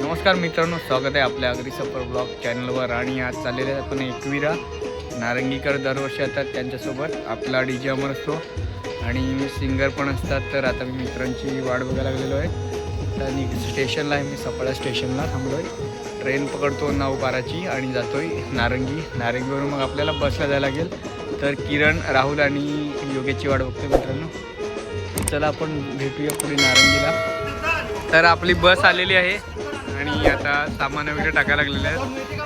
नमस्कार मित्रांनो स्वागत आहे आपल्या अग्री सफर ब्लॉग चॅनलवर. आणि आज चाललेले आहे आपण एकविरा. नारंगीकर दरवर्षी येतात त्यांच्यासोबत. आपला डी जे अमर असतो. आणि सिंगर पण असतात. तर आता मी मित्रांची वाट बघायला लागलेलो आहे. आणि स्टेशनला आहे. मी सफाळा स्टेशनला थांबलो आहे ट्रेन पकडतो नऊ बाराची आणि आहे नारंगी. नारंगीवरून मग आपल्याला बसला जायला लागेल. तर किरण राहुल आणि योगेशची वाट बघतो मित्रांनो. चला आपण भेटूया पुढे नारंगीला. तर आपली बस आलेली आहे. आणि आता सामान वगैरे टाकायला लागलेले आहेत.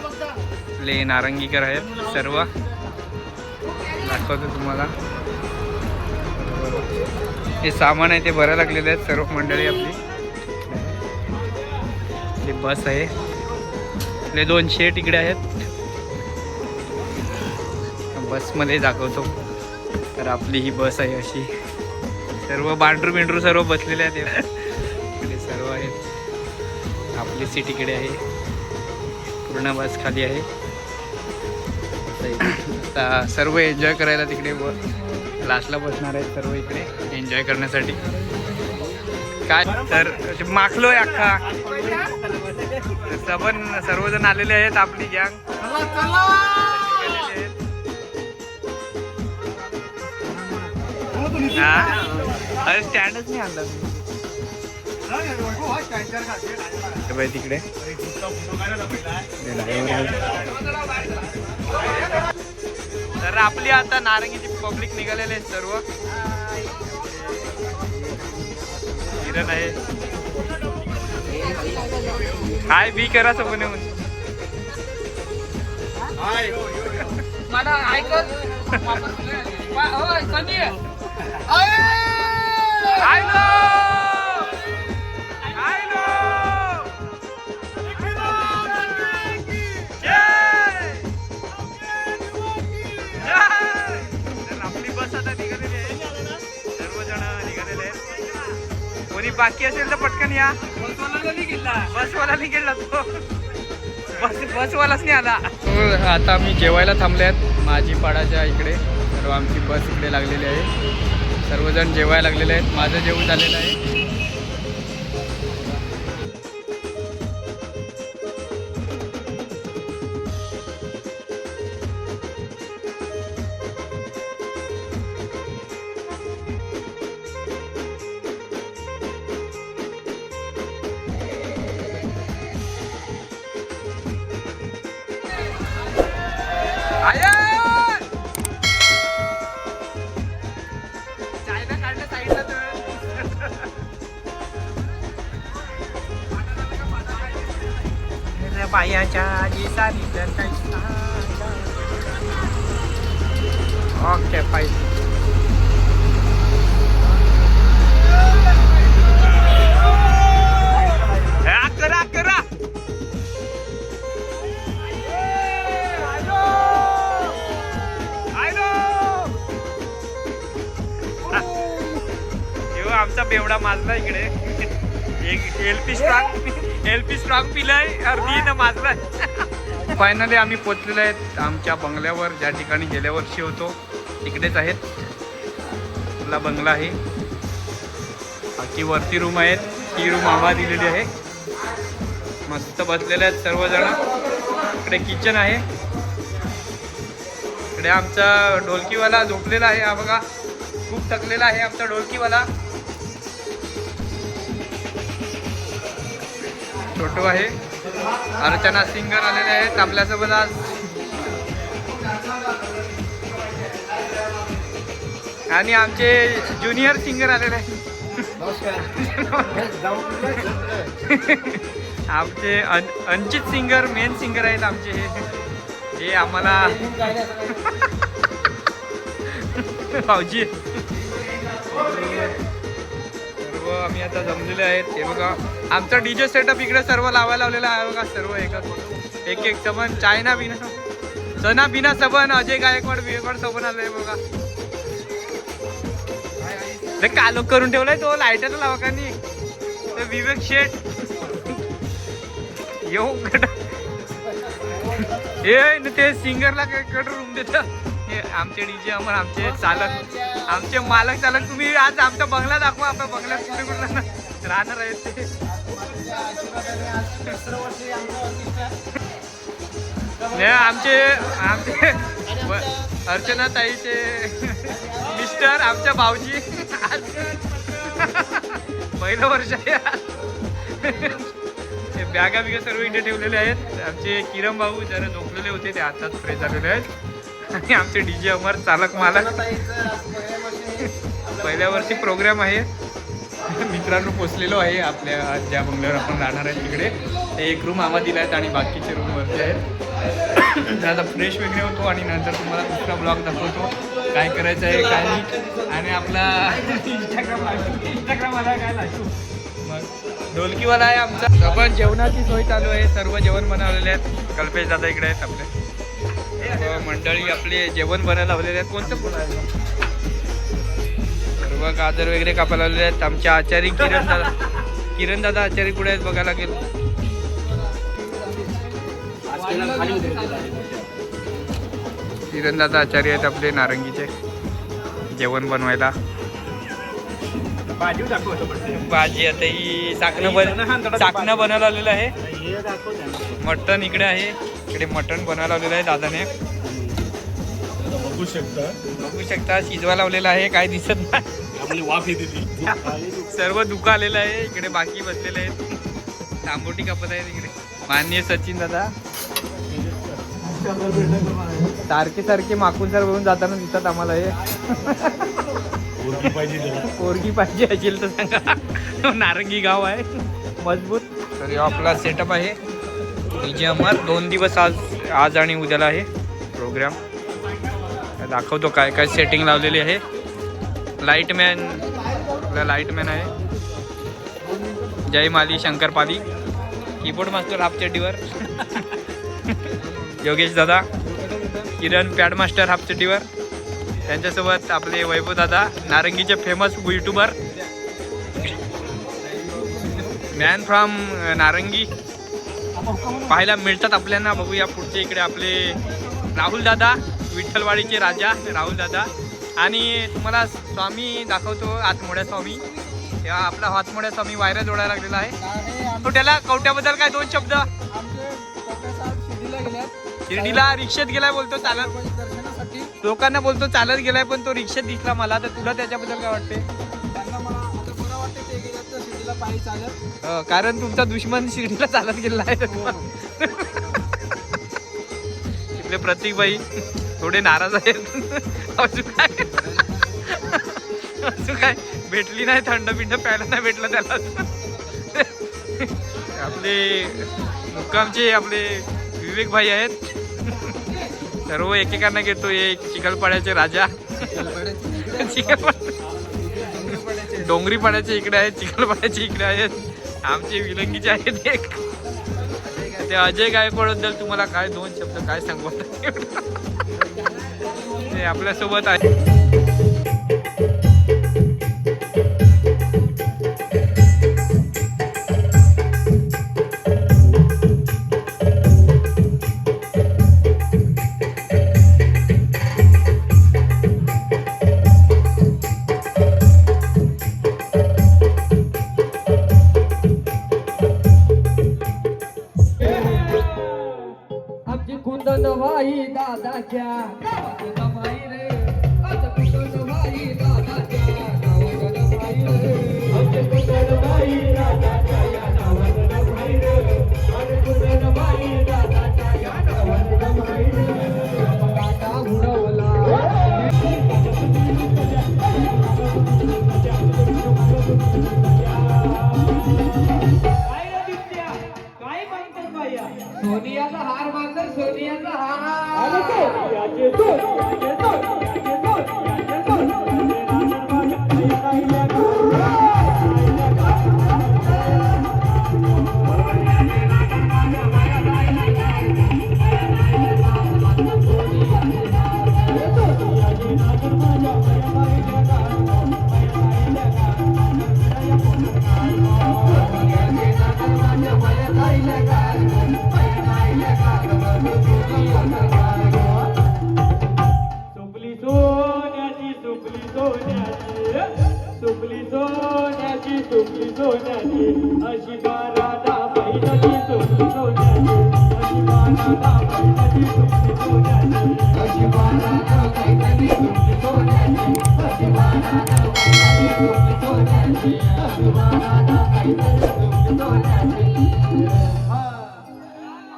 आपले नारंगीकर आहेत सर्व. दाखवतो तुम्हाला. हे सामान आहे ते भरायला लागलेले आहेत सर्व मंडळी आपली. आपली बस आहे. आपले दोन शेट इकडे आहेत. बसमध्ये दाखवतो. तर आपली ही बस आहे अशी. सर्व बांडरू बिंडरू सर्व बसलेले आहेत. आपली सीट इकडे आहे. पूर्ण बस खाली आहे. आता सर्व एन्जॉय करायला तिकडे व लास्टला बसणार आहेत सर्व इकडे एन्जॉय करण्यासाठी. काय? तर ते माखलोय अख्खा. सबन सर्वजण आलेले आहेत आपली गँग हा. अरे स्टँडच नाही आणला बाई तिकडे. तर आपली आता नारंगीची पब्लिक निघालेले आहेत सर्व. किरण आहे. हाय बी करा सोबत येऊन मला ऐकत बाकी असेल तर पटकन या. बसवाला निघेल तो. बस बसवालाच नाही आला. आता मी जेवायला थांबले आहेत. माझी पाडाच्या इकडे. सर्व आमची बस इकडे लागलेली आहे. सर्वजण जेवायला लागलेले आहेत. माझं जेवण झालेलं आहे. काही सांगा. ओके पाहिजे करा करा. आमचा बेवडा माजला इकडे. एक L P strong L P strong पिलाय अर्धीनं माजलाय. फायनली आम्ही पोचलेलो आहेत. आमच्या बंगल्यावर ज्या ठिकाणी गेल्या वर्षी होतो तिकडेच आहेत. आपला बंगला आहे. बाकी वरती रूम आहेत. ही रूम आम्हाला दिलेली आहे. मस्त बसलेले आहेत सर्वजण. इकडे किचन आहे. इकडे आमचा ढोलकीवाला झोपलेला आहे. हा बघा खूप थकलेला आहे आमचा ढोलकीवाला. छोटू आहे. अर्चना सिंगर आलेले आहेत आपल्यासोबत आज. आणि आमचे ज्युनियर सिंगर आलेले आहेत. आमचे अन अंचित सिंगर मेन सिंगर आहेत आमचे हे. हे आम्हाला भाऊजी. आम्ही आता जमलेले आहेत. हे बघा आमचा डीजे सेटअप इकडे सर्व लावायला लावलेला आहे बघा सर्व एक एक सबन चायना बिना सना बिना सबन अजय गायकवाड बियकवाड सबन आलंय बघा. ते कालो करून ठेवलाय तो लाईटाचा लावा का नाही? विवेक शेठ. येऊ कट हे न ते सिंगरला कट रूम देतात. आमचे आमचे डीजे अमर आमचे चालक. आमचे मालक चालक तुम्ही आज आमचा बंगला दाखवा आपल्या बंगल्यात कुठे कुठे राहणार? आहेत ते. नाही आमचे आमचे अर्चना ताईचे मिस्टर आमच्या भाऊजी. पहिलं वर्ष आहे बॅगा बिगा सर्व इथे ठेवलेले आहेत. आमचे किरण भाऊ जरा झोपलेले होते ते आताच फ्रेश झालेले आहेत. आणि आमचे डीजे अमर चालक मालक. पहिल्या वर्षी प्रोग्राम आहे. मित्रांनो पोचलेलो आहे आपल्या ज्या बंगल्यावर आपण राहणार आहे तिकडे. एक रूम आम्हाला दिला आहेत आणि बाकीचे रूम वरती आहेत. तर आता फ्रेश वगैरे होतो आणि नंतर तुम्हाला दुसरा ब्लॉग दाखवतो. काय करायचं आहे काय नाही. आणि आपला इंस्टाग्राम इंस्टाग्रामवाला काय लागतो मग ढोलकीवाला आहे आमचा. आपण जेवणाची सोय चालू आहे. सर्व जेवण बनवलेले आहेत. कल्पेश दादा इकडे आहेत आपले. मंडळी आपले जेवण बनायला लावलेले आहेत. कोणतं आहे सर्व गाजर वगैरे कापायला लावलेले आहेत. आमचे आचारी किरण दादा किरण दादा आचारी कुठे आहेत बघायला लागेल. किरण दादा आचार्य आहेत आपले नारंगीचे. जेवण बनवायला. भाजी आता ही चाकणं बन चाकणं बनवायला आलेलं आहे. मटण इकडे आहे. इकडे मटण बनवायला लावलेलं आहे दादाने. बघू शकता. बघू शकता शिजवा लावलेला आहे काय दिसत नाही. वाफ येते सर्व दुःख आलेलं आहे इकडे बाकी बसलेले आहेत. तांबोटी कापत आहेत इकडे. माननीय सचिन दादा. सारखे सारखे माकून सर बघून जाताना दिसतात आम्हाला हे. पोरगी पाहिजे असेल तर सांगा. नारंगी गाव आहे. मजबूत. तर आपला सेटअप आहे. डीजे अमर दोन दिवस आज आज आणि उद्याला आहे प्रोग्राम दाखवतो काय काय सेटिंग लावलेली आहे. लाईटमॅन आपला लाईटमॅन आहे. Jay Mali Shankar Pali. Keyboard master half चड्डीवर. Yogesh दादा. किरण पॅड मास्टर हाफ चड्डीवर. त्यांच्यासोबत आपले वैभव दादा नारंगीचे famous YouTuber man from Narangi. पाहायला मिळतात आपल्याला. बघूया पुढचे इकडे आपले राहुल दादा विठ्ठलवाडीचे राजा राहुल दादा. आणि तुम्हाला स्वामी दाखवतो आतमोड्या स्वामी. तेव्हा आपला हातमोड्या स्वामी वायरा जोडायला लागलेला आहे. तो त्याला कवट्याबद्दल काय दोन शब्द? शिर्डीला रिक्षेत गेलाय बोलतो चालत. लोकांना बोलतो चालत गेलाय पण तो रिक्षेत दिसला मला. तर तुला त्याच्याबद्दल काय वाटते अं, कारण तुमचा दुश्मन शिर्डीला चालत गेला आहे. इथले प्रतीक भाई थोडे नाराज आहेत. अजून काय? अजून काय? भेटली नाही थंड पिंड प्यायला नाही भेटलं त्याला. आपले मुक्कामचे आपले विवेक भाई आहेत. सर्व एकेकांना घेतो एक चिखलपाड्याचे राजा. चिखलपाड्या डोंगरी पाण्याचे इकडे आहेत चिखलपाड्याचे इकडे आहेत. आमचे विलंगीचे आहेत एक. ते अजय गायकवाडबद्दल तुम्हाला काय दोन शब्द काय सांगू ते आपल्यासोबत आहे.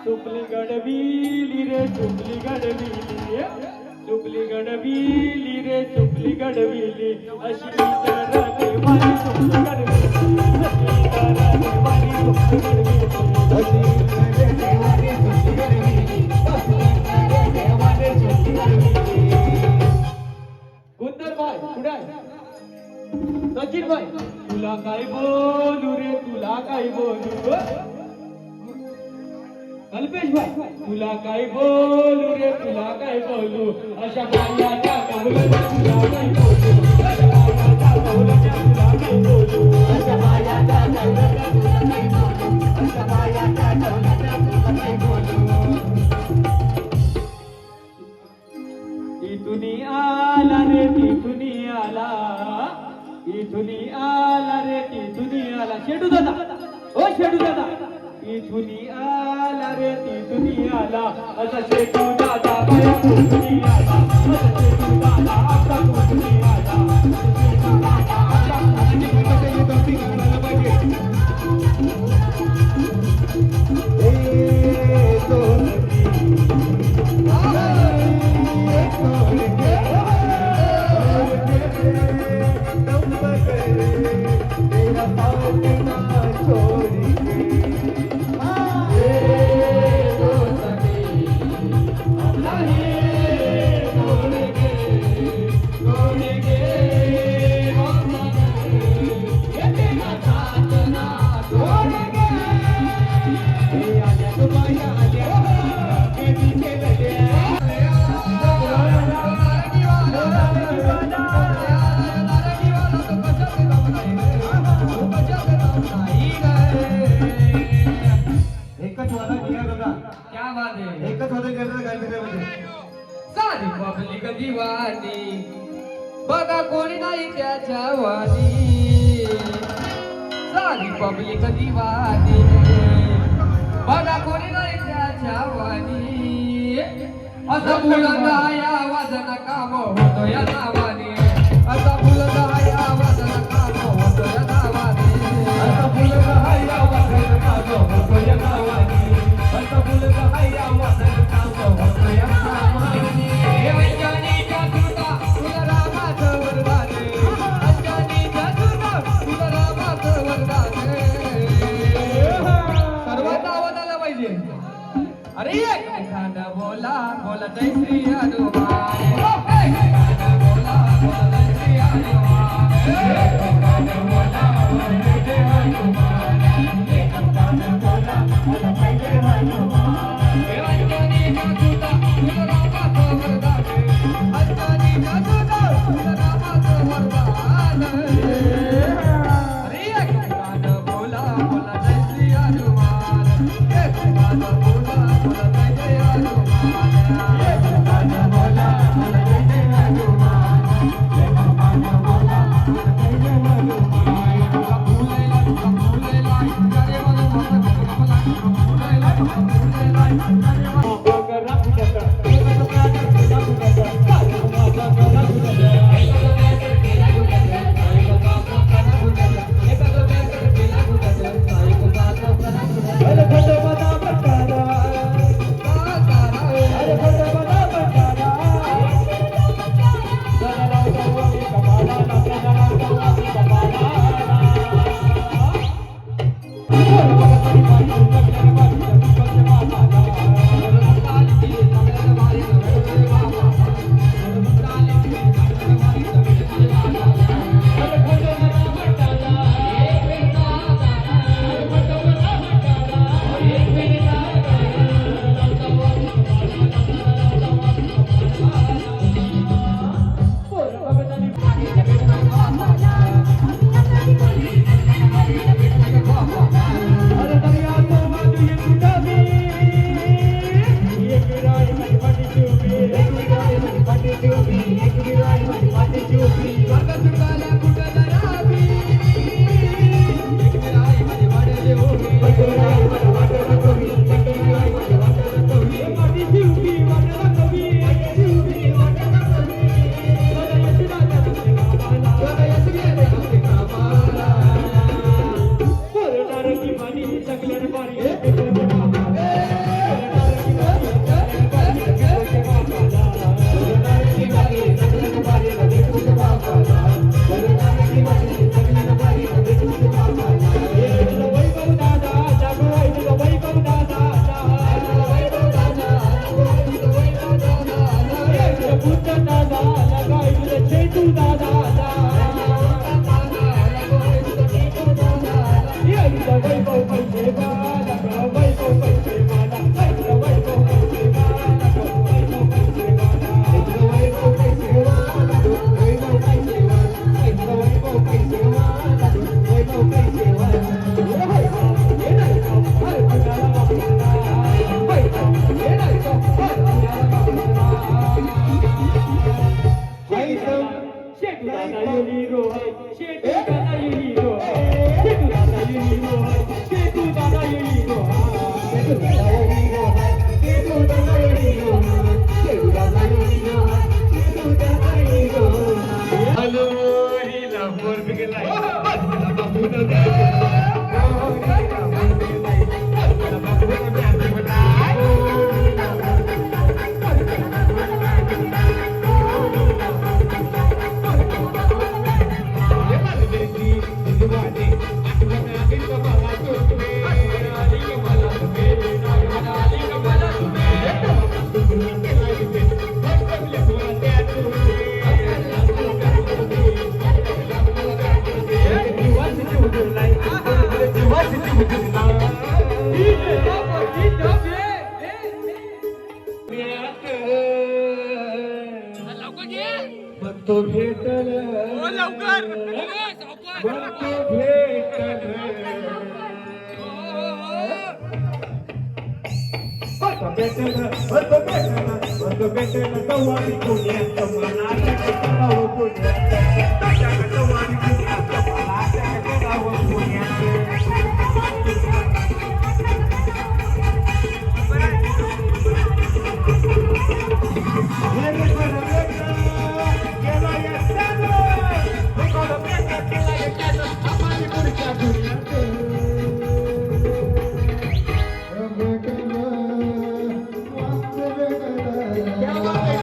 सुपली गडविली रे सुपली गडविली सुपली गडविली रे सुपली गडविली अशी तर देवानी सुपली गडविली अशी तर देवानी सुपली गडविली अशी देवाने सुपली सचिन भाई. तुला काय बोलू रे तुला काय बोलू? कल्पेश भाई तुला काय बोलू रे तुला काय बोलू? अशा बायाच्या कौलाच्या तुला काय बोलू? अशा बायाच्या कौलाच्या तुला काय बोलू? अशा बायाच्या इथून आला रे तिथून आला. शेडू दादा. ओ शेडू दादा. इथून आला रे तिथून आला. असा शेडू दादा बाय कुठून आला. एकच क्या बात है। एकच वादा करता गायत्र्यामध्ये सारी पब्लिक दिवानी बघा कोणी नाही त्याच्या वाणी. सारी पब्लिक दिवानी बघा कोणी नाही त्याच्या वाणी. असं मुलांना या वाजन काम होतो या नावाने. असं मुलांना या वाजन काम होतो या नावाने. कागो होतो या वाजत कागो होतो या नावानी. अरे एखादा बोला बोला बरं भेटल बरं भेटल बरं भेटल तेव्हा मी पुण्यात मनात पुण्यात